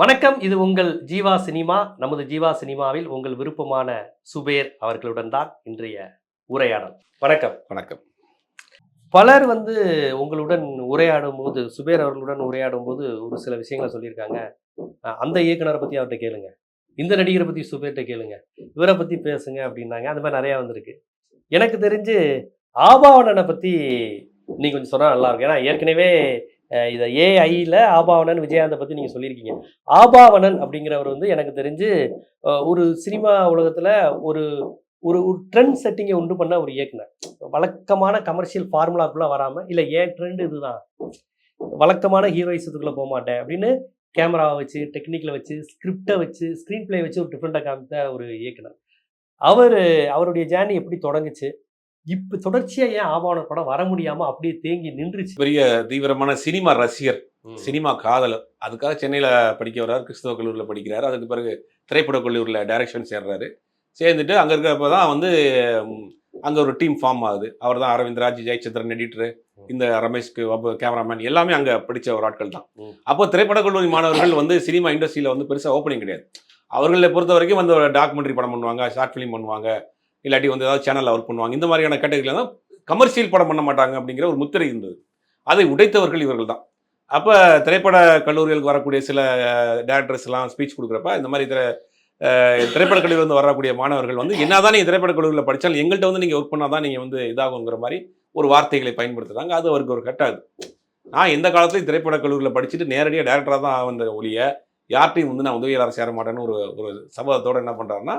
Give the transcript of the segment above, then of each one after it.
வணக்கம் இது உங்கள் ஜீவா சினிமா. நமது ஜீவா சினிமாவில் உங்கள் விருப்பமான சுபேர் அவர்களுடன் தான் இன்றைய உரையாடல். வணக்கம். வணக்கம். பலர் வந்து உங்களுடன் உரையாடும் போது சுபேர் அவர்களுடன் உரையாடும் போது ஒரு சில விஷயங்களை சொல்லியிருக்காங்க. அந்த இயக்குனரை பத்தி அவர்கிட்ட கேளுங்க. இந்த நடிகரை பத்தி சுபேர்கிட்ட கேளுங்க. இவரை பத்தி பேசுங்க அப்படின்னாங்க. அந்த மாதிரி நிறைய வந்திருக்கு. எனக்கு தெரிஞ்சு ஆபாவனனை பத்தி நீங்க கொஞ்சம் சொன்னா நல்லா இருக்கும். ஏன்னா ஏற்கனவே இதை ஏஐயில் ஆபாவனன் விஜயாந்தை பற்றி நீங்கள் சொல்லியிருக்கீங்க. ஆபாவணன் அப்படிங்கிறவர் வந்து எனக்கு தெரிஞ்சு ஒரு சினிமா உலகத்தில் ஒரு ஒரு ஒரு ட்ரெண்ட் செட்டிங்கை உண்டு பண்ண ஒரு இயக்குனர். வழக்கமான கமர்ஷியல் ஃபார்முலாக்குள்ளே வராமல் இல்லை ஏன் ட்ரெண்ட் இதுதான்? வழக்கமான ஹீரோயிசத்துக்குள்ள போக மாட்டேன். அப்படின்னு கேமராவை வச்சு டெக்னிக்கில் வச்சு ஸ்கிரிப்டை வச்சு ஸ்க்ரீன் பிளே வச்சு ஒரு டிஃப்ரெண்ட்டாக காமித்த ஒரு இயக்குனர். அவர் அவருடைய ஜேர்னி எப்படி தொடங்குச்சு? இப்போ தொடர்ச்சியா ஏன் ஆபாவன படம் வர முடியாம அப்படியே தேங்கி நின்றுச்சு? பெரிய தீவிரமான சினிமா ரசிகர். சினிமா காதலர். அதுக்காக சென்னையில் படிக்க வர்றாரு கிறிஸ்தவ கல்லூரியில் படிக்கிறாரு. அதுக்கு பிறகு திரைப்பட கல்லூரியில் டைரக்ஷன் சேர்றாரு. சேர்ந்துட்டு அங்கே இருக்கிறப்ப தான் வந்து அங்கே ஒரு டீம் ஃபார்ம் ஆகுது. அவர் தான் அரவிந்த் ராஜ் ஜெயச்சந்திரன் எடிட்டர் இந்த ரமேஷ்க்கு கேமராமேன் எல்லாமே அங்கே படித்த ஒரு ஆட்கள் தான். அப்போ திரைப்பட கல்லூரி மாணவர்கள் வந்து சினிமா இண்டஸ்ட்ரியில் வந்து பெருசாக ஓப்பனிங் கிடையாது. அவர்களை பொறுத்த வரைக்கும் வந்து ஒரு டாக்குமெண்ட்ரி படம் பண்ணுவாங்க ஷார்ட் ஃபிலிம் பண்ணுவாங்க. இல்லாட்டி வந்து ஏதாவது சேனலில் ஒர்க் பண்ணுவாங்க. இந்த மாதிரியான கேட்டகரியில் தான் கமர்ஷியல் படம் பண்ண மாட்டாங்க அப்படிங்கிற ஒரு முத்திரை இருந்தது. அதை உடைத்தவர்கள் இவர்கள் தான். அப்போ திரைப்பட கல்லூரிகளுக்கு வரக்கூடிய சில டேரக்டர்ஸ்லாம் ஸ்பீச் கொடுக்குறப்ப இந்த மாதிரி திரை திரைப்பட கல்லூரியில் வந்து வரக்கூடிய மாணவர்கள் வந்து என்னதான் நீங்கள் திரைப்பட கல்லூரியில் படித்தாலும் எங்கள்கிட்ட வந்து நீங்கள் ஒர்க் பண்ணால் தான் நீங்கள் வந்து இதாகுங்கிற மாதிரி ஒரு வார்த்தைகளை பயன்படுத்துகிறாங்க அது அவருக்கு ஒரு கட்டாது நான் எந்த காலத்துலையும் திரைப்பட கல்லூரியில் படிச்சுட்டு நேரடியாக டேரக்டராக தான் வந்த ஒழிய யார்ட்டையும் வந்து நான் உதவியாளர் சேர மாட்டேன்னு ஒரு ஒரு சபதத்தோடு என்ன பண்ணுறாருன்னா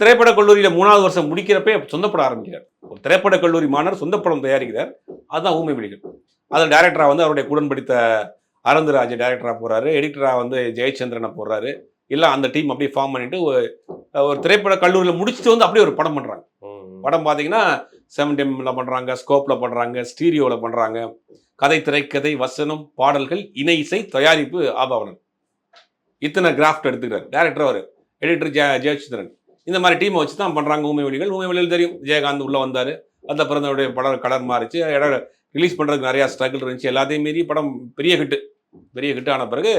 திரைப்பட கல்லூரியில் மூணாவது வருஷம் முடிக்கிறப்பே சொந்தப்பட ஆரம்பிக்கிறார். ஒரு திரைப்பட கல்லூரி மாணவர் சொந்த படம் தயாரிக்கிறார். அதுதான் ஊமை விழிகள். அதில் டேரக்டராக வந்து அவருடைய குடன் படித்த அரந்துராஜ் டேரக்டராக போகிறாரு எடிட்டராக வந்து ஜெயச்சந்திரனை போடுறாரு. இல்லை அந்த டீம் அப்படியே ஃபார்ம் பண்ணிட்டு ஒரு திரைப்பட கல்லூரியில் முடிச்சுட்டு வந்து அப்படியே ஒரு படம் பண்ணுறாங்க படம் பார்த்தீங்கன்னா செவன் டெம்மில் பண்ணுறாங்க ஸ்கோப்பில் பண்ணுறாங்க ஸ்டீரியோவில் பண்ணுறாங்க கதை திரைக்கதை வசனம் பாடல்கள் இணை இசை தயாரிப்பு ஆபாவனன் இத்தனை கிராஃப்ட் எடுத்துக்கிறார். டேரக்டர் அவர். எடிட்டர் ஜெய ஜெயச்சந்திரன். இந்த மாதிரி டீமை வச்சு தான் பண்ணுறாங்க ஊமை வழிகள் ஊமை வழிகள் தெரியும். விஜயகாந்த் உள்ளே வந்தார். அந்த பிறந்தவருடைய படம் கலர் மாறிச்சு. இடம் ரிலீஸ் பண்ணுறதுக்கு நிறையா ஸ்ட்ரகிள் இருந்துச்சு. எல்லாத்தையும் மீறி படம் பெரிய ஹிட்டு பெரிய ஹிட் ஆன பிறகு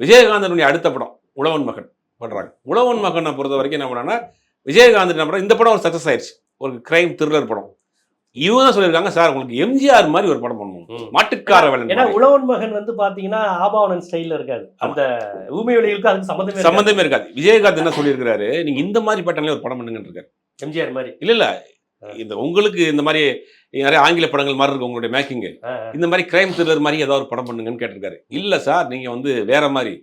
விஜயகாந்தனுடைய அடுத்த படம் உழவன் மகன் பண்ணுறாங்க உழவன் மகனை பொறுத்த வரைக்கும் என்ன பண்ணாங்கன்னா விஜயகாந்த் என்ன பண்ணுறாங்க இந்த படம் ஒரு சக்ஸஸ் ஆயிடுச்சு ஒரு கிரைம் த்ரில்லர் படம். இவங்க தான் சொல்லியிருக்காங்க சார் உங்களுக்கு எம்ஜிஆர் மாதிரி ஒரு படம் பண்ணணும். மாட்டுக்கார வேலை. ஏன்னா உழவன் மகன் வந்து பாத்தீங்கன்னா ஆபாவனன் ஸ்டைல்ல இருக்காது அந்த ஊமை வழிகளுக்கு அதுக்கு சம்மந்தமே. சம்பந்தமே இருக்காது. விஜயகாந்த் என்ன சொல்லியிருக்கிறாரு நீங்க இந்த மாதிரி பேட்டர்ல ஒரு படம் பண்ணுங்கன்னு இருக்காரு எம்ஜிஆர் மாதிரி. இல்ல இல்ல. இந்த உங்களுக்கு இந்த மாதிரி நிறைய ஆங்கில படங்கள் மாதிரி இருக்கு உங்களுடைய மேக்கிங் இந்த மாதிரி கிரைம் த்ரில்லர் மாதிரி ஏதாவது ஒரு படம் பண்ணுங்கன்னு கேட்டிருக்காரு. இல்ல சார் நீங்க வந்து வேற மாதிரி.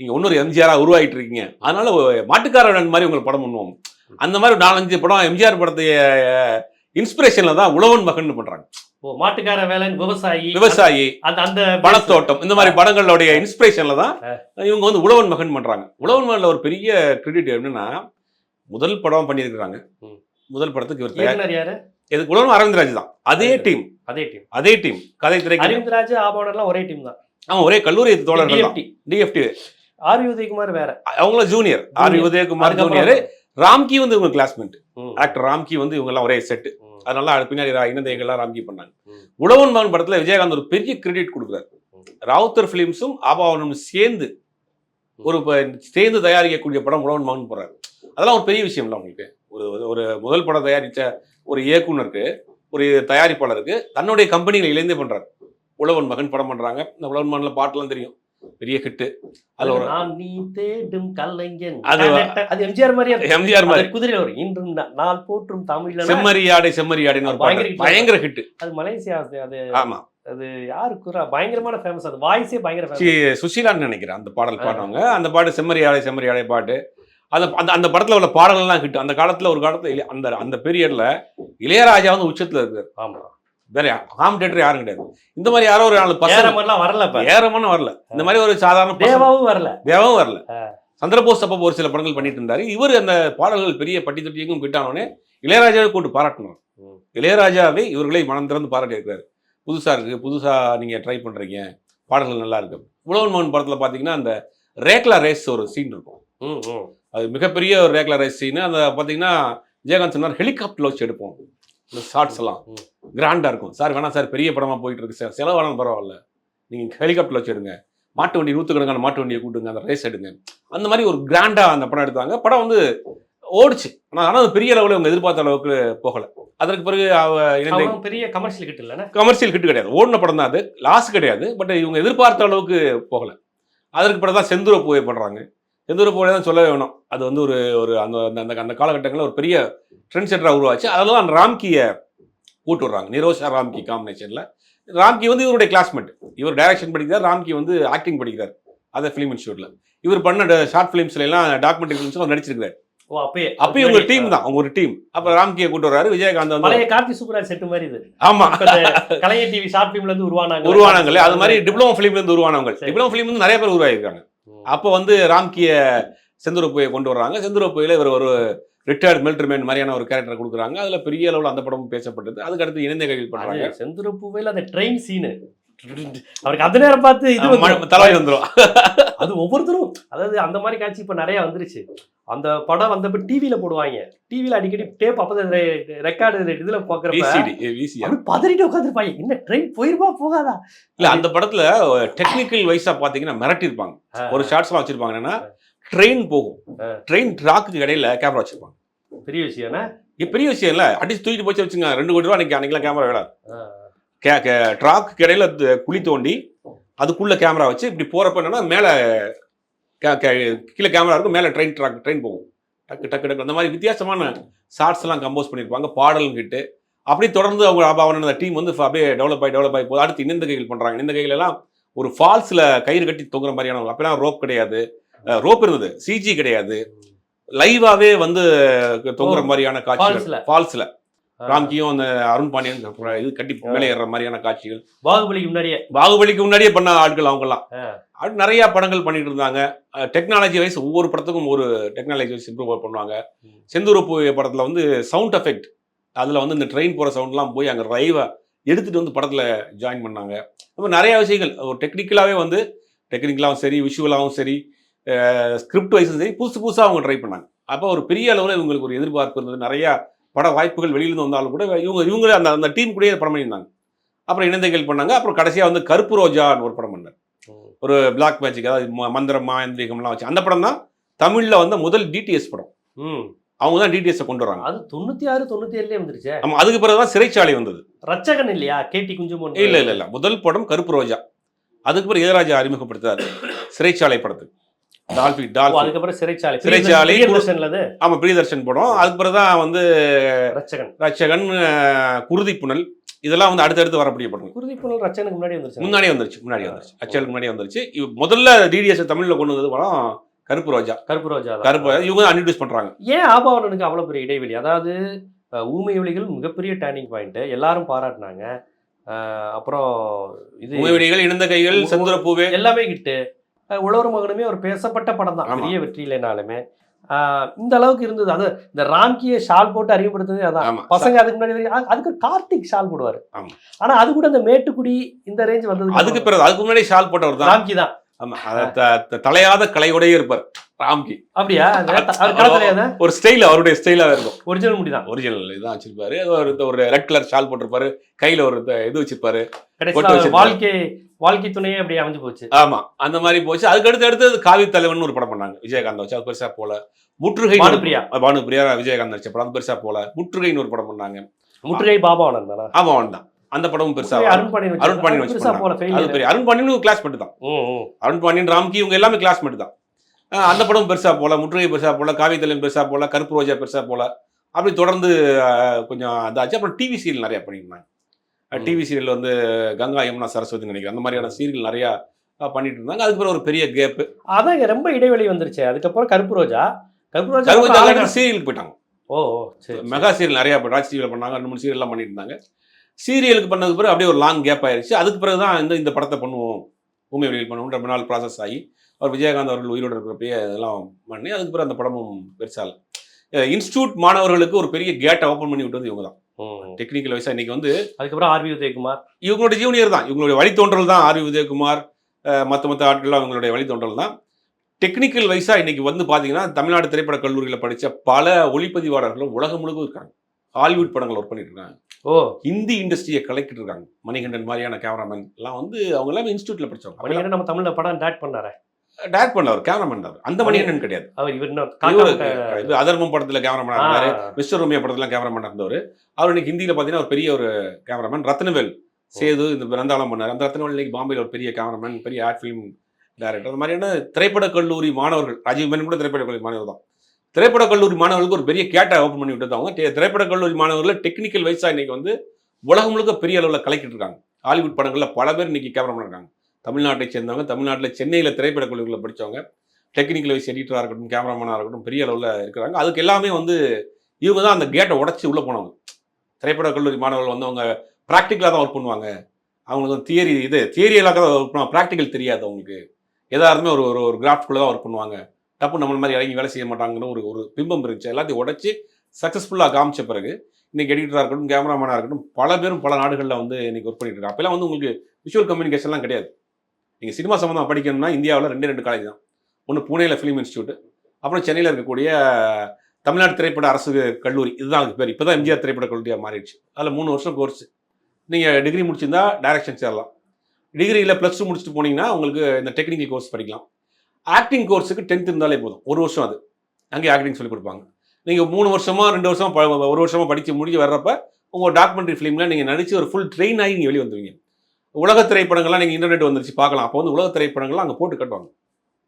நீங்க இன்னொரு எம்ஜிஆரா உருவாகிட்டு இருக்கீங்க. அதனால மாட்டுக்காரன் மாதிரி உங்களுக்கு படம் பண்ணுவோம். அந்த மாதிரி நாலஞ்சு படம் எம்ஜிஆர் படத்தைய இன்ஸ்பிரேஷன்ல தான் உழவன் மகன் பண்றாங்க. மாட்டுக்கார வேலன் விவசாயி விவசாயி அந்த அந்த பணத்தோட்டம் இந்த மாதிரி படங்களுடைய இன்ஸ்பிரேஷன்ல தான் இவங்க வந்து உழவன் மகன் பண்றாங்க. உழவன் மகன்ல ஒரு பெரிய கிரெடிட் என்னன்னா முதல் படம் பண்ணியிருக்கிறாங்க. முதல் படத்துக்கு இவர் யாரு? இதுக்கு உழவன் அரவிந்த் தான். அதே டீம் அதே டீம் அதே டீம் கதை திரைக்கு. அரவிந்த்ராஜ் ஆபாவனர்லாம் ஒரே டீம் தான். அவன் ஒரே கல்லூரி தோழர்கள் தான். டிஎஃப்டி ஆர் உதயகுமார் வேற. அவங்கள junior R Udayakumar junior Ramki வந்து இவங்க கிளாஸ்மேட் ஆக்டர் ராம்கி வந்து இவங்க எல்லாம் ஒரே செட் ம், அதனால அது பின்னாடி இனந்தையங்கள்லாம் ராம்கி பண்ணாங்க. உழவன் மகன் படத்துல விஜயகாந்த் ஒரு பெரிய கிரெடிட் கொடுக்குறாரு. ராவுத்தர் பிலிம்ஸும் ஆபாவனும் சேர்ந்து ஒரு சேர்ந்து தயாரிக்கக்கூடிய படம் உழவன் மகன் போறாரு. அதெல்லாம் ஒரு பெரிய விஷயம் இல்லை உங்களுக்கு ஒரு ஒரு- முதல் படம் தயாரிச்ச ஒரு இயக்குனருக்கு ஒரு தயாரிப்பாளருக்கு தன்னுடைய கம்பெனிகளை இணைந்தே பண்றாரு. உழவன் மகன் படம் பண்றாங்க. இந்த உழவன் மகன்ல பாட்டுலாம் தெரியும். பெரிய ஹிட்டு அதுல ஒரு நான் நீ தேடும் கலைஞன். அது- அது எம்ஜிஆர் இருக்கும். எம்ஜிஆர் மாதிரி அது. குதிரையில வரும். இன்றும் நா- நாள் போற்றும் தமிழ்ல செம்மறியாடை செம்மறியாடைன்னு ஒரு பயங்கர ஹிட் அது மலேசியா அது- அது ஆமா. அது யாரு குரா பயங்கரமான ஃபேமஸ் அது வாய்ஸே பயங்கர சுஷீலான்னு நினைக்கிறேன் அந்த பாடல் ஆ. பாடுவாங்க அந்த பாட்டு செம்மறியாடை செம்மறியாடை பாட்டு. அந்த அந்த அந்த படத்துல உள்ள பாடல்கள்லாம் ஹிட் அந்த காலத்துல ஒரு காலத்துல அந்த அந்த பீரியட்ல இளையராஜா வந்து உச்சத்துல இருக்காரு. ஆமா. வேற காம்படேட்டர் யாரும் கிடையாது. இந்த மாதிரி யாரோ ஒரு நாலு வேற பசங்க மாதிரிலாம் வரல ஏறமான வரல. இந்த மாதிரி ஒரு சாதாரண தேவாவும் வரல. தேவாவும் வரல. சந்திரபோஸ் அப்ப ஒரு சில படங்கள் பண்ணிட்டு இருந்தாரு. இவர் அந்த பாடல்கள் பெரிய பட்டி தொட்டியெங்கும் போயிட்டானோடனே இளையராஜாவை கூட்டு பாராட்டினார் ம். இளையராஜாவே இவர்களை மனம் திறந்து பாராட்டி இருக்கிறாரு புதுசா இருக்கு புதுசா நீங்க ட்ரை பண்றீங்க. பாடல்கள் நல்லா இருக்கு. உழவன் மோகன் படத்துல பாத்தீங்கன்னா அந்த ரேக்லா ரேஸ் ஒரு சீன் இருக்கும். அது மிகப்பெரிய ஒரு ரேக்லா ரேஸ் சீன் அந்த பாத்தீங்கன்னா விஜயகாந்த் சொன்னார் ஹெலிகாப்டர் வச்சு எடுப்போம். இந்த ஷார்ட்ஸ் எல்லாம். ம். கிராண்டா இருக்கும். சார் வேணாம் சார் பெரிய படமா போயிட்டு இருக்கு சார் செலவானாலும் பரவாயில்ல. நீங்க ஹெலிகாப்டர் வச்சு எடுங்க மாட்டு வண்டி நூற்றுக்கணக்கான மாட்டு வண்டியை கூட்டுங்க அந்த ரேஸ் எடுங்க. அந்த மாதிரி ஒரு கிராண்டா அந்த படம் எடுத்தாங்க. படம் வந்து ஓடிச்சு. ஆனால் ஆனால் பெரிய அளவில் அவங்க எதிர்பார்த்த அளவுக்கு போகலை. அதற்கு பிறகு அவ பெரிய கமர்ஷியல் கிட்ட இல்லைன்னா கமர்ஷியல் ஹிட் கிடையாது. ஓடின படம் தான் அது. லாஸ் கிடையாது. பட் இவங்க எதிர்பார்த்த அளவுக்கு போகல. அதற்கு பிறகு தான் செந்தூர பூவை பண்றாங்க. செந்தூர பூவை தான் சொல்லவே வேணும். அது வந்து ஒரு ஒரு அந்த அந்த- அந்த அந்த காலகட்டங்களில் ஒரு பெரிய ட்ரெண்ட் செட்டராக உருவாச்சு. அதில் தான் ராம்கியை கூட்டு விடுறாங்க நிரோஷா ராம்கி காம்பினேஷனில் ராம்கி வந்து இவருடைய கிளாஸ்மேட் இவர் டைரக்ஷன் படிக்கிறார் ராம்கி வந்து ஆக்டிங் படிக்கிறார் அதை ஃபிலிம் இன்ஸ்டியூட்டில் இவர் பண்ண ஷார்ட் ஃபிலிம்ஸ்ல எல்லாம் டாக்குமெண்ட்ரி ஃபிலிம்ஸ்லாம் நடிச்சிருக்காரு ஓ அப்பயே. அப்பயும் உங்க டீம் தான் அவங்க ஒரு டீம் அப்போ ராம்கியை கூட்டு வர்றாரு விஜயகாந்த் வந்து பழைய கார்த்தி சூப்பராஜ் செட்டு மாதிரி இது. ஆமா. கலைஞர் டிவி ஷார்ட் ஃபிலிம்ல இருந்து உருவானாங்க உருவானாங்களே. அது மாதிரி டிப்ளமோ ஃபிலிம்ல இருந்து உருவானவங்க. டிப்ளமோ ஃபிலிம் வந்து நிறைய பேர் உருவாகிருக்காங்க அப்போ வந்து ராம்கிய செந்தூரப்போயை கொண்டு வர்றாங்க. செந்தூரப்போயில இவர் ஒரு ரிட்டையர்ட் மிலிட்டரி மேன் மாதிரியான ஒரு கேரக்டர் கொடுக்குறாங்க. அதுல பெரிய அளவில் அந்த படமும் பேசப்பட்டது. அதுக்கு அடுத்து இணைந்த கையில் பண்றாங்க. அது செந்துரு பூவையில அந்த ட்ரெயின் சீனு அவருக்கு அந்த நேரம் பார்த்து இது. தலைவலி வந்துரும். அது ஒவ்வொருத்தரும் அதாவது அந்த மாதிரி காட்சி இப்ப நிறைய வந்துருச்சு. அந்த படம் வந்தப்ப டிவில போடுவாங்க. டிவில அடிக்கடி டேப் அப்பதான் ரெக்கார்டு இதுல பாக்குறப்ப பதறிட்டு உட்காந்துருப்பாங்க என்ன ட்ரெயின் போயிருமா போகாதா? இல்ல அந்த படத்துல டெக்னிக்கல் வைஸா பாத்தீங்கன்னா மிரட்டிருப்பாங்க ஒரு ஷார்ட்ஸ்லாம் வச்சிருப்பாங்க. என்னன்னா ட்ரெயின் போகும். ட்ரெயின் ட்ராக்கு இடையில கேமரா வச்சிருப்பாங்க. பெரிய விஷயம் என்ன? இது பெரிய விஷயம் இல்ல. அடிச்சு தூக்கிட்டு போச்சு வச்சுங்க ரெண்டு கோடி ரூபா அன்னைக்கு கேமரா ஆ, கே ட்ராக்கு இடையில குழி தோண்டி அதுக்குள்ள கேமரா வச்சு இப்படி போறப்ப என்னன்னா மேல கீழே கேமரா இருக்கும். மேல ட்ரெயின் ட்ராக் ட்ரெயின் போகும். டக்கு டக்கு டக்கு. அந்த மாதிரி வித்தியாசமான ஷார்ட்ஸ் எல்லாம் கம்போஸ் பண்ணியிருப்பாங்க பாடலும் கிட்டு. அப்படி தொடர்ந்து அவங்க அந்த டீம் வந்து அப்படியே டெவலப் ஆகி டெவலப் ஆகி போகுது. அடுத்து இணைந்த கைகள் பண்றாங்க. இணைந்த கைகள் எல்லாம் ஒரு ஃபால்ஸ்ல கயிறு கட்டி தொங்குற மாதிரியான அப்பெல்லாம் ரோப் கிடையாது. ரோப் இருந்தது. சிஜி கிடையாது. லைவாவே வந்து தொங்குற மாதிரியான காட்சிகள். ஃபால்ஸ்ல. ராம்கியும் அந்த அருண் பாண்டியன் இது கட்டி மேலே மாதிரியான காட்சிகள். பாகுபலிக்கு முன்னாடியே. பாகுபலிக்கு முன்னாடியே பண்ண ஆட்கள் அவங்கெல்லாம். அது நிறைய படங்கள் பண்ணிட்டு இருந்தாங்க. டெக்னாலஜி வைஸ் ஒவ்வொரு படத்துக்கும் ஒரு டெக்னாலஜி வைஸ் இம்ப்ரூவ் பண்ணுவாங்க. ம். செந்தூரப்பு படத்துல வந்து சவுண்ட் எஃபெக்ட் அதுல வந்து இந்த ட்ரெயின் போற சவுண்ட்லாம் போய் அங்க லைவா எடுத்துட்டு வந்து படத்துல ஜாயின் பண்ணாங்க. அப்போ நிறைய விஷயங்கள். ஒரு டெக்னிக்கலாவே வந்து டெக்னிக்கலாகவும் சரி விஷுவலாகவும் சரி ஸ்கிரிப்ட் வைஸும் சரி புதுசு புதுசாக அவங்க ட்ரை பண்ணாங்க. அப்போ ஒரு பெரிய அளவில் இவங்களுக்கு ஒரு எதிர்பார்ப்பு இருந்தது. நிறைய பட வாய்ப்புகள் வெளியிலிருந்து வந்தாலும் கூட இவங்க இவங்களே அந்த அந்த டீம் கூடயே படம் பண்ணியிருந்தாங்க. அப்புறம் இணைந்தைகள் பண்ணாங்க. அப்புறம் கடைசியாக வந்து கருப்பு ரோஜான்னு ஒரு படம் பண்ணார். ஒரு பிளாக் மேஜிக் அதாவது மந்திரம் மாந்திரிகம்லாம் வச்சு. அந்த படம் தான் தமிழில் வந்து முதல் டிடிஎஸ் படம். ம். அவங்க தான் டிடிஎஸ் கொண்டு வராங்க. அது தொண்ணூத்தி ஆறு தொண்ணூத்தி ஏழுலயே வந்துருச்சே. ஆமா அதுக்கு பிறகு தான் சிறைச்சாலை வந்தது. ரச்சகன் இல்லையா? கேடி குஞ்சு இல்ல இல்ல இல்ல. முதல் படம் கருப்பு ரோஜா. அதுக்கு பிறகு இளையராஜா அறிமுகப்படுத்தார் சிறைச்சாலை படத்துக்கு. Dolby Dolby. அதுக்கப்புறம் சிறைச்சாலை. சிறைச்சாலை, பிரியதர்ஷன்ல அது ஆமா பிரியதர்ஷன் படம் அதுக்கு பிறகு தான் வந்து ரச்சகன் ரட்சகன் அஹ், குருதி புனல். இதெல்லாம் வந்து அடுத்தடுத்து வரக்கூடிய படம் குருதி புனல் ரச்சகனுக்கு முன்னாடி வந்துருச்சு. முன்னாடியே வந்துருச்சு முன்னாடி வந்துருச்சு. அச்சல் முன்னாடியே வந்துருச்சு. முதல்ல டிடிஎஸ் தமிழ்ல கொண்டு வந்தது படம் கருப்பு ரோஜா. கருப்பு ரோஜா. கருப்பு ரோஜா. இவங்க தான் அன்ட்ரடியூஸ் பண்றாங்க. ஏன் ஆபாவனனுக்கு அவ்வளவு பெரிய இடைவெளி? அதாவது ஊமை ஒளிகள் மிகப்பெரிய டேர்னிங் பாயிண்ட் எல்லாரும் பாராட்டினாங்க. அப்புறம் இது உமைவெளிகள் இணைந்த கைகள் செந்துர பூவே எல்லாமே கிட்டு. உழவர் மகனுமே ஒரு பேசப்பட்ட படம் தான். பெரிய வெற்றி இல்லைனாலுமே இந்த அளவுக்கு இருந்தது. அது இந்த ராம்கிய ஷால் போட்டு அறிமுகப்படுத்துறதே அதான். பசங்க அதுக்கு முன்னாடி அதுக்கு கார்த்திக் ஷால் போடுவாரு. ஆனா அது கூட அந்த மேட்டுக்குடி இந்த ரேஞ்ச் வந்தது அதுக்கு பிறகு அதுக்கு முன்னாடி ஷால் போட்டவர் தான். ராம்கி தான். ஆமா. தலையாத கலையோடயே இருப்பார். ராம்கி. அப்படியா? ஒரு ஸ்டைல் அவருடைய ஸ்டைலா இருக்கும். ஒரிஜினல் முடி தான். ஒரிஜினல் இதான் வச்சிருப்பாரு. ஒரு ஒரு ரெட் கலர் ஷால் போட்டிருப்பாரு. கையில ஒரு இது வச்சிருப்பாரு. வாழ்க்கை வாழ்க்கை துணையே அப்படியே அமைஞ்சு போச்சு. ஆமா. அந்த மாதிரி போச்சு. அதுக்கு அடுத்து அடுத்து காவி தலைவன் ஒரு படம் பண்ணாங்க. விஜயகாந்த் வச்சு. அது பெருசா போல. முற்றுகை பானுப்பிரியா. பானுபிரியா விஜயகாந்த் நடிச்ச படம். பெருசா போல. முற்றுகைன்னு ஒரு படம் பண்ணாங்க. முற்றுகை பாபாவனன் தானே? ஆமா அவன் தான். அந்த படமும் பெருசா அருண் பாண்டியன் அருண் பாண்டியன் வச்சு பெருசா போல பண்ணாங்க. அது ஃபெயில் பெரிய அருண் பாண்டியன் கிளாஸ்மேட் தான் அருண் பாண்டியன் ராம்கி இவங்க எல்லாமே கிளாஸ்மேட் தான். அஹ் அந்த படம் பெருசா போல முற்றுகை பெருசா போல காவி தலைவன் பெருசா போல கருப்பு ரோஜா பெருசா போல. அப்படி தொடர்ந்து கொஞ்சம் அதாச்சு அப்புறம் டிவி சீரியல் நிறைய பண்ணியிருந்தாங்க. டிவி சீரியல் வந்து கங்கா யமுனா சரஸ்வதி நினைக்கிறேன். அந்த மாதிரியான சீரியல் நிறைய பண்ணிட்டு இருந்தாங்க அதுக்கு பிறகு ஒரு பெரிய கேப் அதான் ரொம்ப இடைவெளி வந்துருச்சு. அதுக்கப்புறம் கருப்பு ரோஜா. கருப்பு ரோஜா கருப்பு சீரியலுக்கு போயிட்டாங்க. ஓ சரி மெகா சீரியல் நிறைய ராஜ் டிவியில் பண்ணாங்க. ரெண்டு மூணு சீரியல்லாம் பண்ணிட்டு இருந்தாங்க சீரியலுக்கு பண்ணதுக்கு பிறகு அப்படியே ஒரு லாங் கேப் ஆயிருச்சு. அதுக்கு பிறகு தான் இந்த இந்த படத்தை பண்ணுவோம். பூமி வெளியில் பண்ணுவோம் ரொம்ப நாள் ப்ராசஸ் ஆகி. அவர் விஜயகாந்த் அவர்கள் உயிரோடு இருக்கிறப்பயே இதெல்லாம் பண்ணி அதுக்கு பிறகு அந்த படமும் பெருசால. இன்ஸ்டியூட் மாணவர்களுக்கு ஒரு பெரிய கேட்டை ஓப்பன் பண்ணி விட்டது இவங்க தான். டெக்னிக்கல் வைஸாக இன்னைக்கு வந்து அதுக்கப்புறம் ஆர்வி உதயகுமார். இவங்களுடைய ஜூனியர் தான். இவங்களுடைய வழித்தோன்றல் தான் ஆர் வி உதயகுமார் மற்ற மற்ற ஆட்கள்லாம் இவங்களுடைய வழித்தோன்றல் தான். டெக்னிக்கல் வைஸாக இன்னைக்கு வந்து பார்த்தீங்கன்னா தமிழ்நாடு திரைப்பட கல்லூரியில் படித்த பல ஒளிப்பதிவாளர்களும் உலகம் முழுக்க இருக்காங்க. ஹாலிவுட் படங்கள் ஒர்க் பண்ணிட்டு இருக்காங்க. ஓ. ஹிந்தி இண்டஸ்ட்ரியை கலக்கிட்டு இருக்காங்க. மணிகண்டன் மாதிரியான கேமராமேன் எல்லாம் வந்து அவங்க எல்லாமே இன்ஸ்டியூட்ல படிச்சவங்க. மணிகண்டன் நம்ம தமிழ்ல படம் டேட் பண்ணாரு. டேரக்ட் பண்ணவர் கேமராமேன் அந்த கிடையாது. இன்னும் இவரு, காக்கா இது அதர்மம் படத்துல கேமராமேன் இருந்தாரு. மிஸ்டர் ரோமியா படத்துல கேமராமேன் இருந்தவர். அவர் இன்னைக்கு ஹிந்தியில பாத்தீங்கன்னா ஒரு பெரிய ஒரு கேமராமேன் ரத்னவேல் சேது இந்த பிறந்தாளம் பண்ணார். அந்த ரத்னவேல் இன்னைக்கு பாம்பேல ஒரு பெரிய கேமராமேன் பெரிய ஆர்ட் ஃபிலிம் டைரக்டர் அந்த மாதிரியான திரைப்பட கல்லூரி மாணவர்கள் ராஜீவ் மேனன் கூட திரைப்பட கல்லூரி மாணவர் தான். திரைப்பட கல்லூரி மாணவர்களுக்கு ஒரு பெரிய கேட்டை ஓப்பன் பண்ணி விட்டு அவங்க திரைப்பட கல்லூரி மாணவர்கள் டெக்னிக்கல் வைஸா இன்னைக்கு வந்து உலகம் முழுக்க பெரிய அளவில் கலக்கிட்டு இருக்காங்க. ஹாலிவுட் படங்கள்ல பல பேர் இன்னைக்கு கேமராமேன் இருக்காங்க. தமிழ்நாட்டை சேர்ந்தவங்க தமிழ்நாட்டில் சென்னையில் திரைப்பட கல்லூரியில் படிச்சவங்க டெக்னிக்கல் வைஸ் எடிட்டராக இருக்கட்டும் கேமராமேனாக இருக்கட்டும் பெரிய அளவில் இருக்கிறாங்க. அதுக்கு எல்லாமே வந்து இவங்க தான் அந்த கேட்டை உடச்சி உள்ளே போனவங்க. திரைப்பட கல்லூரி மாணவர்கள் வந்து அவங்க ப்ராக்டிக்கலாக தான் ஒர்க் பண்ணுவாங்க. அவங்களுக்கு வந்து தியரி இது தியரியெல்லாம் தான் ஒர்க் பண்ணுவாங்க. ப்ராக்டிக்கல் தெரியாது அவங்களுக்கு. எதாருமே ஒரு ஒரு ஒரு கிராஃப்ட்குள்ளே தான் ஒர்க் பண்ணுவாங்க. டப்பு நம்மள மாதிரி இறங்கி வேலை செய்ய மாட்டாங்கன்னு ஒரு ஒரு பிம்பம் இருந்துச்சு. எல்லாத்தையும் உடச்சி சக்ஸஸ்ஃபுல்லாக காமிச்ச பிறகு இன்றைக்கி எடிட்டராக இருக்கட்டும் கேமராமேனாக இருக்கட்டும் பல பேரும் பல நாடுகளில் வந்து இன்றைக்கி ஒர்க் பண்ணிட்டு இருக்காங்க. அப்பெல்லாம் வந்து உங்களுக்கு விஷுவல் கம்யூனிகேஷன்லாம் கிடையாது. நீங்கள் சினிமா சம்மந்தமாக படிக்கணும்னா இந்தியாவில் ரெண்டே ரெண்டு காலேஜ் தான். ஒன்று புனேயில் ஃபிலிம் இன்ஸ்டியூட் அப்புறம் சென்னையில் இருக்கக்கூடிய தமிழ்நாடு திரைப்பட அரசு கல்லூரி. இதுதான் அதுக்கு பேர். இப்போ தான் எம்ஜிஆர் திரைப்பட கல்லூரியாக மாறிடுச்சு. அதில் மூணு வருஷம் கோர்ஸ் நீங்கள் டிகிரி முடிச்சிருந்தா டைரக்ஷன் சேரலாம். டிகிரியில் ப்ளஸ் டூ முடிச்சுட்டு போனீங்கன்னா உங்களுக்கு இந்த டெக்னிக்கல் கோர்ஸ் படிக்கலாம். ஆக்டிங் கோர்ஸுக்கு டென்த் இருந்தாலே போதும். ஒரு வருஷம் அது. அங்கேயே ஆக்டிங் சொல்லி கொடுப்பாங்க. நீங்கள் மூணு வருஷமாக ரெண்டு வருஷமாக ஒரு வருஷமாக படித்து முடிஞ்சு வர்றப்ப உங்கள் டாக்குமெண்ட்ரி ஃபிலிமில் நீங்கள் நடித்து ஒரு ஃபுல் ட்ரெயின் ஆகி நீங்கள் வெளியே வந்துடுவீங்க உலக திரைப்படங்கள்லாம் நீங்கள் இன்டர்நெட் வந்துருச்சு பார்க்கலாம். அப்போ வந்து உலக திரைப்படங்கள்லாம் அங்கே போட்டு கட்டுவாங்க.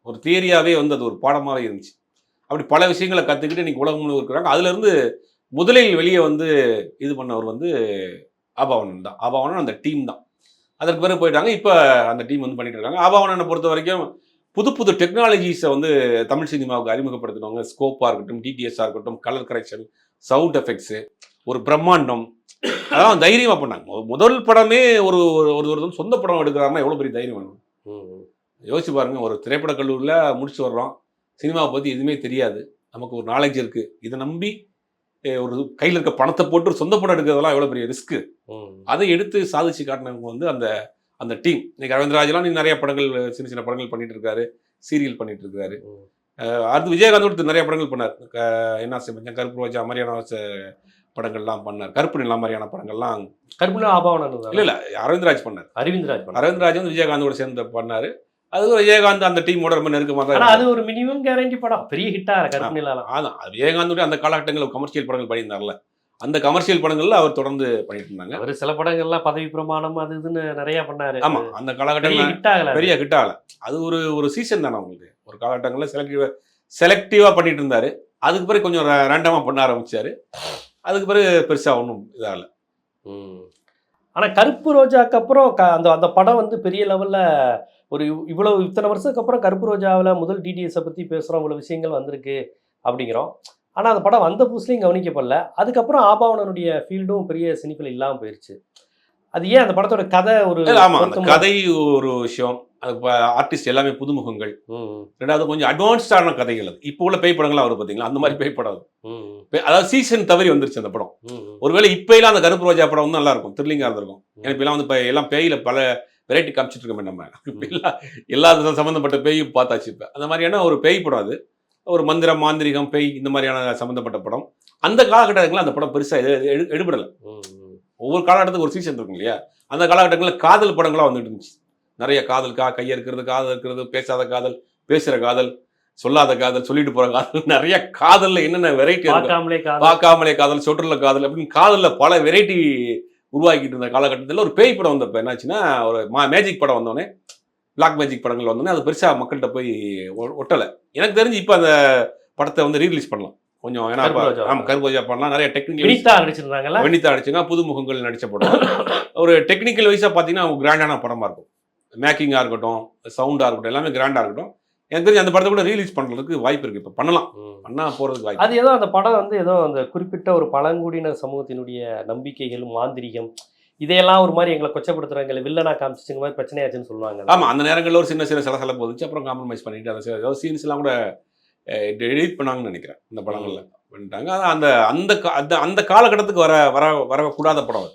ஒரு தியரியாகவே வந்து அது ஒரு பாடமாகவே இருந்துச்சு. அப்படி பல விஷயங்களை கற்றுக்கிட்டு இன்னைக்கு உலகம் முழுவதும் இருக்கிறாங்க. அதுலேருந்து முதலில் வெளியே வந்து இது பண்ணவர் வந்து ஆபாவனன் தான். ஆபாவனன் அந்த டீம் தான். அதற்கு பிறகு போயிட்டாங்க. இப்போ அந்த டீம் வந்து பண்ணிட்டு இருக்காங்க. ஆபாவனனை பொறுத்த வரைக்கும் புது புது டெக்னாலஜிஸை வந்து தமிழ் சினிமாவுக்கு அறிமுகப்படுத்தினவங்க ஸ்கோப்பாக இருக்கட்டும் டிடிஎஸ்ஸாக இருக்கட்டும் கலர் கரெக்ஷன் சவுண்ட் எஃபெக்ட்ஸு ஒரு பிரம்மாண்டம் அதெல்லாம் தைரியமாக பண்ணாங்க. முதல் படமே ஒரு ஒரு ஒரு சொந்த படம் எடுக்கிறாருன்னா எவ்வளோ பெரிய தைரியம் வேணும்? யோசிச்சு பாருங்க ஒரு திரைப்பட கல்லூரியில் முடிச்சு வர்றோம். சினிமாவை பற்றி எதுவுமே தெரியாது. நமக்கு ஒரு நாலேஜ் இருக்கு. இதை நம்பி ஒரு கையில் இருக்க பணத்தை போட்டு சொந்த படம் எடுக்கிறதெல்லாம் எவ்வளோ பெரிய ரிஸ்க் ம். அதை எடுத்து சாதிச்சு காட்டினவங்க வந்து அந்த அந்த டீம் இன்னைக்கு அரவிந்தராஜெலாம் நீ நிறைய படங்கள் சின்ன சின்ன படங்கள் பண்ணிட்டு இருக்காரு. சீரியல் பண்ணிட்டு இருக்காரு. அடுத்து விஜயகாந்த் நிறைய படங்கள் பண்ணார். என்ன செஞ்சேன் கருப்பு ரோஜா மாதிரியான படங்கள்லாம் பண்ணார். கருப்பு நிலா மாதிரியான படங்கள்லாம் கருப்புல ஆபாவனன் இல்ல இல்ல அரவிந்தராஜ் பண்ணார். அரவிந்த்ராஜ். அரவிந்தராஜ் வந்து விஜயகாந்தோட சேர்ந்து பண்ணாரு. அது விஜயகாந்த் அந்த டீமோட ரொம்ப நெருக்கமாக தான். அது ஒரு மினிமம் கேரண்டி படம். பெரிய ஹிட்டா கருப்பு நிலாலாம் அதான். அது விஜயகாந்தோட அந்த காலகட்டங்களில் கமர்ஷியல் படங்கள் பண்ணியிருந்தார்ல. அந்த கமர்ஷியல் படங்கள்ல அவர் தொடர்ந்து பண்ணிட்டு இருந்தாங்க. அவர் சில படங்கள்லாம் பதவி பிரமாணம் அது இதுன்னு நிறைய பண்ணாரு. ஆமா அந்த பெரிய காலகட்டங்களில் ஹிட் ஆகல பெரிய ஹிட் ஆகல அது ஒரு ஒரு சீசன் தானே உங்களுக்கு ஒரு காலகட்டங்களில் செலக்டிவா செலக்டிவா பண்ணிட்டு இருந்தாரு. அதுக்கு பிறகு கொஞ்சம் ரேண்டமா பண்ண ஆரம்பிச்சாரு. அதுக்கு பிறகு பெருசா ஒன்றும் இதாகல. ம். ஆனா கருப்பு ரோஜாக்கு அப்புறம் க- அந்த அந்த படம் வந்து பெரிய லெவல்ல ஒரு இவ்- இவ்வளவு இத்தனை வருஷத்துக்கு அப்புறம் கருப்பு ரோஜாவில் முதல் டிடிஎஸை பத்தி பேசுறோம் இவ்வளவு விஷயங்கள் வந்திருக்கு அப்படிங்கிறோம். ஆனா அந்த படம் வந்த புதுசுலையும் கவனிக்கப்படல. அதுக்கப்புறம் ஆபாவனனுடைய ஃபீல்டும் பெரிய சினிப்பில் இல்லாம போயிருச்சு. அது ஏன் அந்த படத்தோட கதை ஒரு கதை ஒரு விஷயம். ஆர்டிஸ்ட் எல்லாமே புதுமுகங்கள். ரெண்டாவது கொஞ்சம் அட்வான்ஸ்டான கதைகள் அது. இப்போ உள்ள பேய் படங்கள்லாம் வரும் பார்த்தீங்களா அந்த மாதிரி பேய் படம் அது. அதாவது சீசன் தவறி வந்துருச்சு அந்த படம். ஒருவேளை இப்போ எல்லாம் அந்த கருப்பு ரோஜா படம் வந்து நல்லா இருக்கும் த்ரில்லிங்காக இருந்திருக்கும் ஏன்னா இப்ப எல்லாம் வந்து இப்போ எல்லாம் பேயில பல வெரைட்டி காமிச்சிட்டு இருக்கோமே நம்ம. எல்லா எல்லா சம்மந்தப்பட்ட பேயும் பார்த்தாச்சு இப்போ. அந்த மாதிரியான ஒரு பேய் படம் அது. ஒரு மந்திரம் மாந்திரிகம் பேய் இந்த மாதிரியான சம்மந்தப்பட்ட படம். அந்த காலகட்டங்களில் அந்த படம் பெருசாக எடுபடலை. ஒவ்வொரு காலகட்டத்துக்கு ஒரு சீசன் இருக்கும் இல்லையா? அந்த காலகட்டங்களில் காதல் படங்களா வந்துட்டு இருந்துச்சு. நிறைய காதல் கா கையை இருக்கிறது காதல் இருக்கிறது பேசாத காதல் பேசுற காதல் சொல்லாத காதல் சொல்லிட்டு போற காதல் நிறைய காதல்ல என்னென்ன வெரைட்டி பார்க்காமலே காதல். பார்க்காமலே காதல் சொட்டுல காதல் அப்படின்னு காதல்ல பல வெரைட்டி உருவாக்கிட்டு இருந்த காலகட்டத்தில் ஒரு பேய் படம் வந்தப்ப என்னாச்சுன்னா ஒரு மேஜிக் படம் வந்தோடனே பிளாக் மேஜிக் படங்கள் வந்தோடனே அது பெருசா மக்கள்கிட்ட போய் ஒட்டல. எனக்கு தெரிஞ்சு இப்போ அந்த படத்தை வந்து ரீரிலீஸ் பண்ணலாம். கொஞ்சம் ஏன்னா அப்ப- கருப்பு ரோஜா. ஆமா கருப்போஜா பண்ணலாம் நிறைய டெக்னிக்கல் வினிதா நடிச்சிருந்தாங்கல்ல? வெண்ணித்தா அடிச்சுங்க புதுமுகங்கள் நடிச்ச படம். ஒரு டெக்னிக்கல் வைஸாக பார்த்தீங்கன்னா கிராண்டான படமா இருக்கும். மேக்கிங்காக இருக்கட்டும் சவுண்டாக இருக்கட்டும் எல்லாமே கிராண்டாக இருக்கட்டும். எனக்கு தெரிஞ்சு அந்த படத்தை கூட ரிலீஸ் பண்ணுறதுக்கு வாய்ப்பு இருக்கு. இப்போ பண்ணலாம். ம். பண்ணா போகிறதுக்கு வாய்ப்பு அது ஏதோ அந்த படம் வந்து ஏதோ அந்த குறிப்பிட்ட ஒரு பழங்குடியின சமூகத்தினுடைய நம்பிக்கைகள் மாந்திரிகம் இதையெல்லாம் ஒரு மாதிரி எங்களை கொச்சப்படுத்துறாங்க. எங்களை வில்லனா காமிச்சிச்சுங்க மாதிரி பிரச்சனையாச்சுன்னு சொல்லுவாங்க ஆமா அந்த நேரங்களில் ஒரு சின்ன சின்ன சலசலப்பு வந்துச்சு. அப்புறம் காம்ப்ரமைஸ் பண்ணிட்டு அதை சில- ஏதாவது சீன்ஸ் எல்லாம் கூட எடிட் பண்ணாங்கன்னு நினைக்கிறேன். இந்த படங்கள்ல. பண்ணிட்டாங்க ஆனா அந்த அந்த அந்த அந்த காலகட்டத்துக்கு வர வர வரக்கூடாத படம்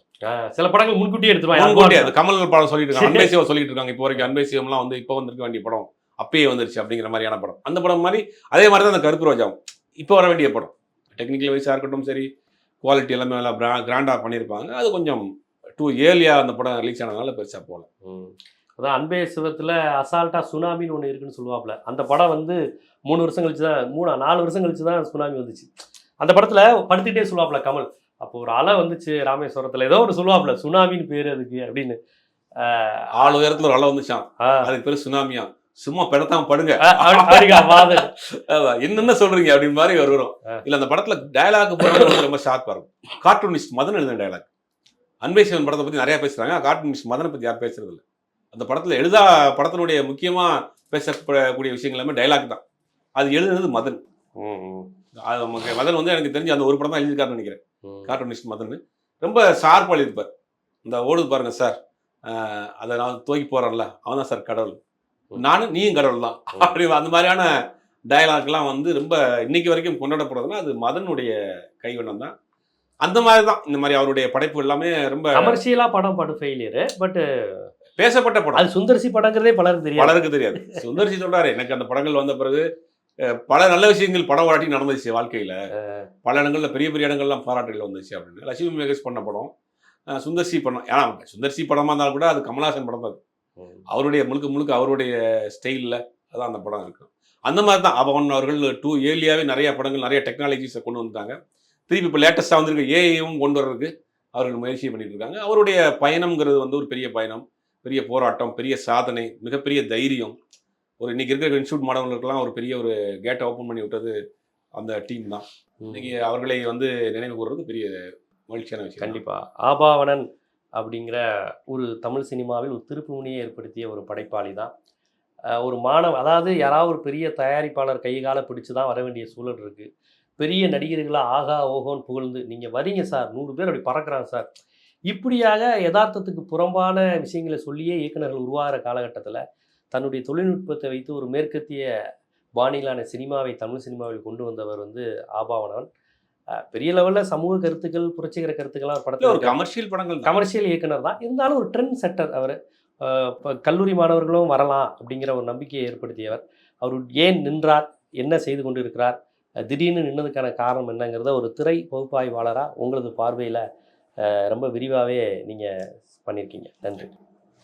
சில படங்கள் முன்கூட்டியே முன்கூட்டியே எடுத்துருவாங்க அது கமல் படம் சொல்லிட்டு இருக்காங்க. அன்பே சிவம் சொல்லிட்டு இருக்காங்க. இப்போ வரைக்கும் அன்பே சிவம்லாம் வந்து இப்போ வந்திருக்க வேண்டிய படம். அப்பயே வந்துருச்சு அப்படிங்கிற மாதிரியான படம். அந்த படம் மாதிரி அதே மாதிரி தான் அந்த கருப்பு ரோஜாவும். இப்போ வர வேண்டிய படம். டெக்னிக்கல் வைஸாக இருக்கட்டும் சரி. குவாலிட்டி எல்லாமே நல்லா கிராண்டாக பண்ணியிருப்பாங்க. அது கொஞ்சம் டூ ஏர்லியாக அந்த படம் ரிலீஸ் ஆனதுனால பெருசாக போகல. அதான் அன்பே சிவத்துல அசால்ட்டா சுனாமின்னு ஒன்று இருக்குன்னு சொல்லுவாப்புல. அந்த படம் வந்து மூணு வருஷம் கழிச்சு தான் மூணா நாலு வருஷம் கழிச்சு தான் சுனாமி வந்துச்சு. அந்த படத்துல படுத்துக்கிட்டே சொல்லுவாப்புல கமல். அப்போ ஒரு அலை வந்துச்சு ராமேஸ்வரத்துல. ஏதோ ஒரு சொல்லுவாப்புல சுனாமின்னு பேரு அதுக்கு அப்படின்னு. ஆள் உயரத்தில் ஒரு அலை வந்துச்சான் அதுக்கு பேர் சுனாமியா. சும்மா பெடத்தாம படுங்க. என்னென்ன சொல்றீங்க அப்படின்னு மாதிரி ஆ. இல்ல அந்த படத்துல டயலாக் போறது ரொம்ப ஷார்ப்பா இருக்கும். கார்ட்டூனிஸ்ட் மதன் எழுதின டயலாக் அன்பே சிவன் படத்தை பத்தி நிறைய பேசுறாங்க. கார்ட்டூனிஸ்ட் மதனை பத்தி யார் பேசுறது இல்ல. அந்த படத்துல எழுதா படத்தினுடைய முக்கியமா பேசப்படக்கூடிய விஷயங்கள் எல்லாமே டயலாக் தான். அது எழுதுனது மதன். அது மதன் வந்து எனக்கு தெரிஞ்சு அந்த ஒரு படம் தான் எழுதியிருக்காருன்னு நினைக்கிறேன். கார்ட்டூனிஸ்ட் மதன் ரொம்ப ஷார்ப்பாக எழுதிப்பார் இந்த ஓடுது பாருங்க சார் அதை நான் தூக்கி போறேன்ல. அவன் தான் சார் கடவுள். நானும் நீயும் கடவுள் தான். அப்படி அந்த மாதிரியான டயலாக்லாம் வந்து ரொம்ப இன்னைக்கு வரைக்கும் கொண்டாடப்படுறதுன்னா அது மதனுடைய கைவண்ணம் தான். அந்த மாதிரி தான். இந்த மாதிரி அவருடைய படைப்பு எல்லாமே ரொம்ப கமர்ஷியலா படம் படு ஃபெயிலியர் பட் பேசப்பட்ட படம். அது சுந்தர்சி படங்கிறதே பலருக்கு தெரியாது. பலருக்கு தெரியாது. சுந்தர்சி சொல்றாரு எனக்கு அந்த படங்கள் வந்த பிறகு பல நல்ல விஷயங்கள் படம் வராட்டி நடந்துச்சு வாழ்க்கையில. பல இடங்கள்ல பெரிய பெரிய இடங்கள்லாம் பாராட்டுகள் வந்துச்சு அப்படின்னு. லட்சுமி மேகேஷ் பண்ண படம் சுந்தர்சி படம் ஏன்னா சுந்தர்சி படமா இருந்தாலும் கூட அது கமல்ஹாசன் படம் தான். அவருடைய முழுக்க முழுக்க அவருடைய ஸ்டைலில் அதான் அந்த படம் இருக்கும் அந்த மாதிரி தான் அவன் அவர்கள் டூ ஏர்லியாவே நிறைய படங்கள் நிறைய டெக்னாலஜிஸை கொண்டு வந்துட்டாங்க. திருப்பி இப்போ லேட்டஸ்ட்டாக வந்திருக்க ஏஐயும் கொண்டு வர்றதுக்கு அவர்கள் முயற்சி பண்ணிட்டு இருக்காங்க. அவருடைய பயணம்ங்கிறது வந்து ஒரு பெரிய பயணம் பெரிய போராட்டம் பெரிய சாதனை மிகப்பெரிய தைரியம். ஒரு இன்னைக்கு இருக்கிற இன்ஸ்டியூட் மாணவர்களுக்கெல்லாம் ஒரு பெரிய ஒரு கேட்டை ஓப்பன் பண்ணி விட்டது அந்த டீம் தான். இன்னைக்கு அவர்களை வந்து நினைவு கூறுறது பெரிய மகிழ்ச்சியான விஷயம் கண்டிப்பா. ஆபாவனன் அப்படிங்கிற ஒரு தமிழ் சினிமாவில் ஒரு திருப்புமுனையை ஏற்படுத்திய ஒரு படைப்பாளி தான். ஒரு மாணவ அதாவது யாராவது ஒரு பெரிய தயாரிப்பாளர் கை கால பிடிச்சு தான் வர வேண்டிய சூழல் இருக்கு. பெரிய நடிகர்களா ஆகா ஓஹோன்னு புகழ்ந்து நீங்க வரீங்க சார் நூறு பேர் அப்படி பறக்குறாங்க சார். இப்படியாக யதார்த்தத்துக்கு புறம்பான விஷயங்களை சொல்லியே இயக்குனர்கள் உருவாகிற காலகட்டத்தில் தன்னுடைய தொழில்நுட்பத்தை வைத்து ஒரு மேற்கத்திய பாணியிலான சினிமாவை தமிழ் சினிமாவில் கொண்டு வந்தவர் வந்து ஆபாவனன் பெரிய லெவலில் சமூக கருத்துக்கள் புரட்சிகர கருத்துக்கள்லாம் ஒரு இல்ல, ஒரு படத்தில் கமர்ஷியல் படங்கள். கமர்ஷியல் இயக்குனர் தான். இருந்தாலும் ஒரு ட்ரெண்ட் செட்டர் அவர். இப்போ கல்லூரி மாணவர்களும் வரலாம் அப்படிங்கிற ஒரு நம்பிக்கையை ஏற்படுத்தியவர். அவர் ஏன் நின்றார்? என்ன செய்து கொண்டு இருக்கிறார் திடீர்னு நின்னதுக்கான காரணம் என்னங்கிறத ஒரு திரை பகுப்பாய்வாளராக உங்களது பார்வையில் ரொம்ப விரிவாகவே நீங்கள் பண்ணியிருக்கீங்க. நன்றி.